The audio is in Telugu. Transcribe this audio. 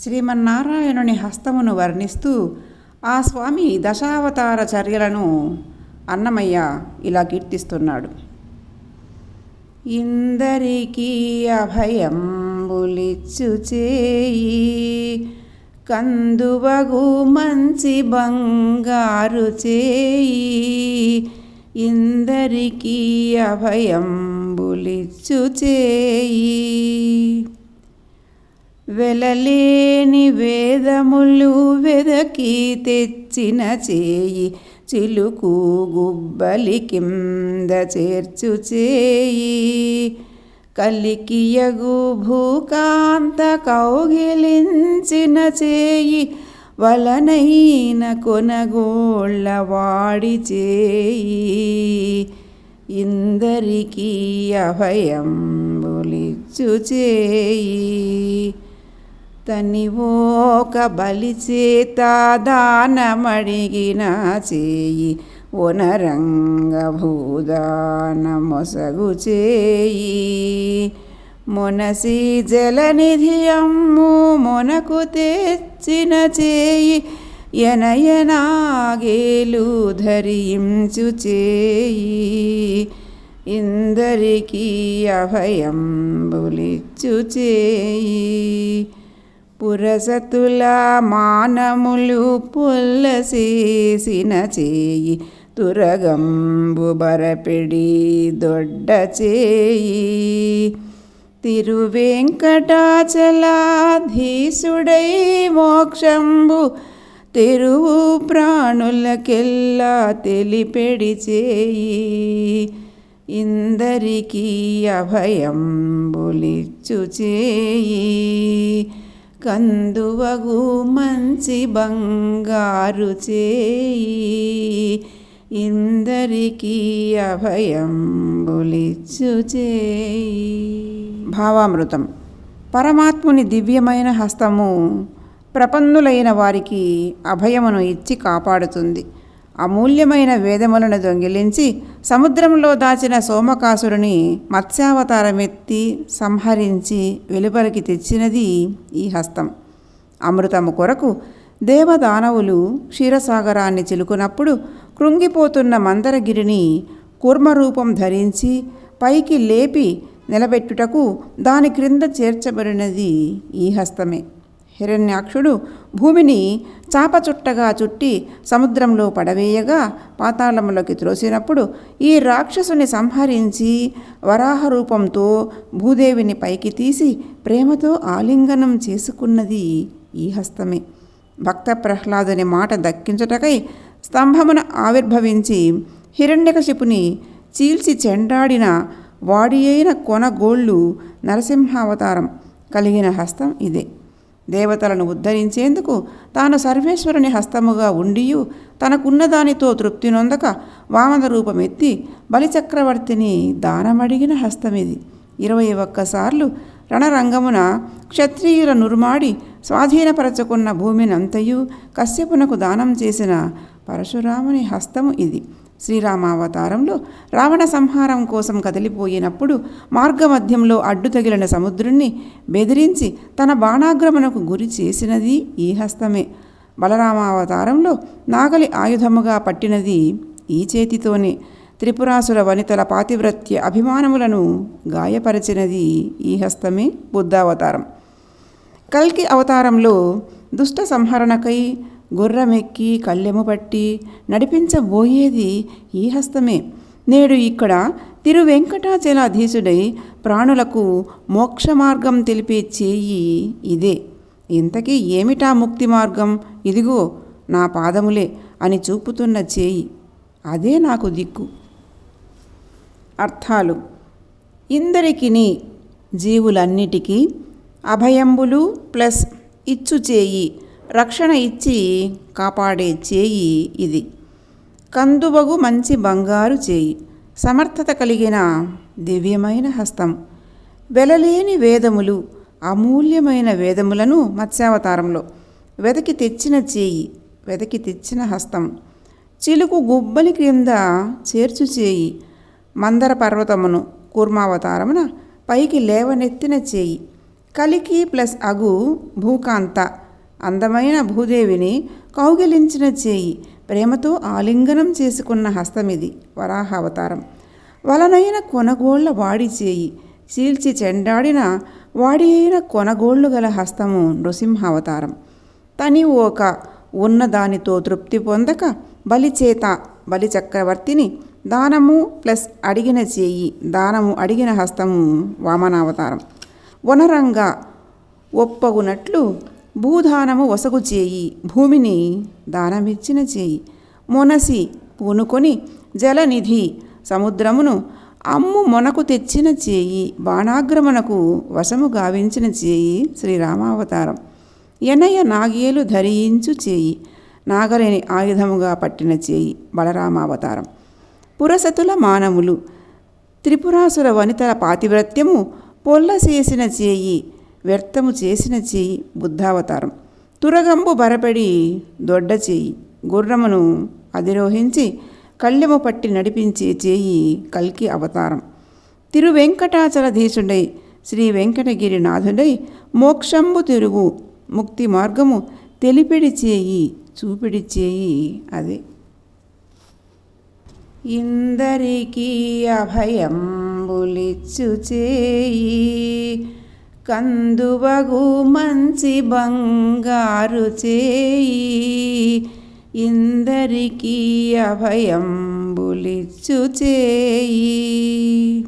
శ్రీమన్నారాయణుని హస్తమును వర్ణిస్తూ ఆ స్వామి దశావతార చర్యలను అన్నమయ్య ఇలా కీర్తిస్తున్నాడు. ఇందరికీ అభయంబులిచ్చు చేయి కందువగు మంచి బంగారు చేయి. ఇందరికీ అభయంబులిచ్చు చేయి వెలలేని వేదములు వెదకి తెచ్చిన చేయి చిలుకు గుబ్బలి కింద చేర్చు చేయి. కలికియగు భూకాంత కౌగిలించిన చేయి వలనైన కొనగోళ్ళ వాడి చేయి. ఇందరికీ అభయం బులిచ్చు చేయి. తనివోక బలి చేత దానమడిగిన చేయి ఒనరంగ భూదాన మొసగు చేయి మొనసి జలనిధి అమ్ము మొనకు తెచ్చిన చేయి ఎనయనాగేలు ధరించు చేయి. ఇందరికీ అభయం బులిచ్చు చేయి. పురసతుల మానములు పుల్లసేసిన చేయి తురగంబు బరపిడి దొడ్డ చేయి. తిరువెంకటాచలాధీసుడై మోక్షంబు తెరువు ప్రాణులకెల్లా తెలిపెడి చేయి. ఇందరికీ అభయంబులిచ్చు చేయి. కందువగు మంచి బంగారు చేయి. ఇందరికీ అభయంబులిచ్చు చేయి. భావామృతం. పరమాత్ముని దివ్యమైన హస్తము ప్రపన్నులైన వారికి అభయమును ఇచ్చి కాపాడుతుంది. అమూల్యమైన వేదములను దొంగిలించి సముద్రంలో దాచిన సోమకాసురుని మత్స్యావతారమెత్తి సంహరించి వెలుపలికి తెచ్చినది ఈ హస్తం. అమృతము కొరకు దేవదానవులు క్షీరసాగరాన్ని చిలుకునప్పుడు కృంగిపోతున్న మందరగిరిని కూర్మరూపం ధరించి పైకి లేపి నిలబెట్టుటకు దాని క్రింద చేర్చబడినది ఈ హస్తమే. హిరణ్యాక్షుడు భూమిని చాపచుట్టగా చుట్టి సముద్రంలో పడవేయగా పాతాళములోకి త్రోసినప్పుడు ఈ రాక్షసుని సంహరించి వరాహ రూపంతో భూదేవిని పైకి తీసి ప్రేమతో ఆలింగనం చేసుకున్నది ఈ హస్తమే. భక్త ప్రహ్లాదుని మాట దక్కించుటకై స్తంభమున ఆవిర్భవించి హిరణ్యకశిపుని చీల్చి చెండాడిన వాడి అయిన కొనగోళ్ళు నరసింహావతారం కలిగిన హస్తం ఇదే. దేవతలను ఉద్ధరించేందుకు తాను సర్వేశ్వరుని హస్తముగా ఉండియు తనకున్న దానితో తృప్తి నొందక వామన రూపమెత్తి బలిచక్రవర్తిని దానమడిగిన హస్తమిది. ఇరవై ఒక్కసార్లు రణరంగమున క్షత్రియుల నురుమాడి స్వాధీనపరచుకున్న భూమినంతయు కశ్యపునకు దానం చేసిన పరశురాముని హస్తము ఇది. శ్రీరామావతారంలో రావణ సంహారం కోసం కదిలిపోయినప్పుడు మార్గమధ్యంలో అడ్డు తగిలిన సముద్రుణ్ణి బెదిరించి తన బాణాగ్రమణకు గురి చేసినది ఈ హస్తమే. బలరామావతారంలో నాగలి ఆయుధముగా పట్టినది ఈ చేతితోనే. త్రిపురాసుర వనితల పాతివ్రత్య అభిమానములను గాయపరిచినది ఈ హస్తమే బుద్ధావతారం. కల్కి అవతారంలో దుష్ట సంహరణకై గుర్రమెక్కి కళ్ళెము పట్టి నడిపించబోయేది ఈ హస్తమే. నేడు ఇక్కడ తిరువెంకటాచలాధీశుడై ప్రాణులకు మోక్ష మార్గం తెలిపే చేయి ఇదే. ఇంతకీ ఏమిటా ముక్తి మార్గం ఇదిగో నా పాదములే అని చూపుతున్న చేయి. అదే నాకు దిక్కు. అర్థాలు. ఇందరికిని జీవులన్నిటికీ అభయంబులు ప్లస్ ఇచ్చు చేయి. రక్షణ ఇచ్చి కాపాడే చేయి ఇది. కందువగు మంచి బంగారు చేయి. సమర్థత కలిగిన దివ్యమైన హస్తం. వెలలేని వేదములు అమూల్యమైన వేదములను మత్స్యావతారంలో. వెదకి తెచ్చిన చేయి వెదకి తెచ్చిన హస్తం. చిలుకు గుబ్బలి క్రింద చేర్చు చేయి. మందర పర్వతమును కూర్మావతారమున పైకి లేవనెత్తిన చేయి. కలికి ప్లస్ అగు భూకాంత. అందమైన భూదేవిని కౌగిలించిన చేయి ప్రేమతో ఆలింగనం చేసుకున్న హస్తమిది వరాహ అవతారం వలనైన కొనగోళ్ళ వాడి చేయి చీల్చి చెండాడిన వాడి అయిన కొనగోళ్ళు గల హస్తము నృసింహ అవతారం తని ఓక ఉన్న దానితో తృప్తి పొందక బలిచేత బలి చక్రవర్తిని దానము ప్లస్ అడిగిన చేయి దానము అడిగిన హస్తము వామనావతారం. వనరంగా ఒప్పగునట్లు భూదానము వసగు చేయి భూమిని దానమిచ్చిన చేయి. మొనసి పూనుకొని జలనిధి సముద్రమును అమ్ము మొనకు తెచ్చిన చేయి బాణాగ్రమణకు వశము గావించిన చేయి శ్రీరామావతారం. ఎనయ నాగేలు ధరించు చేయి నాగలేని ఆయుధముగా పట్టిన చేయి బలరామావతారం. పురసతుల మానములు త్రిపురాసుర వనితల పాతివ్రత్యము పొల్లసేసిన చేయి వ్యర్థము చేసిన చేయి బుద్ధావతారం. తురగంబు బరపడి దొడ్డ చేయి. గుర్రమును అధిరోహించి కళ్ళెము పట్టి నడిపించే చేయి కల్కి అవతారం. తిరువెంకటాచలధీశుడై శ్రీ వెంకటగిరినాథుడై మోక్షంబు తిరుగు ముక్తి మార్గము తెలిపిడి చేయి చూపిడి చేయి అదే. ఇందరికీ అభయంబులిచ్చు చేయి. కందువగు మంచి బంగారు చేయి ఇందరికీ అభయంబులిచ్చు చేయి.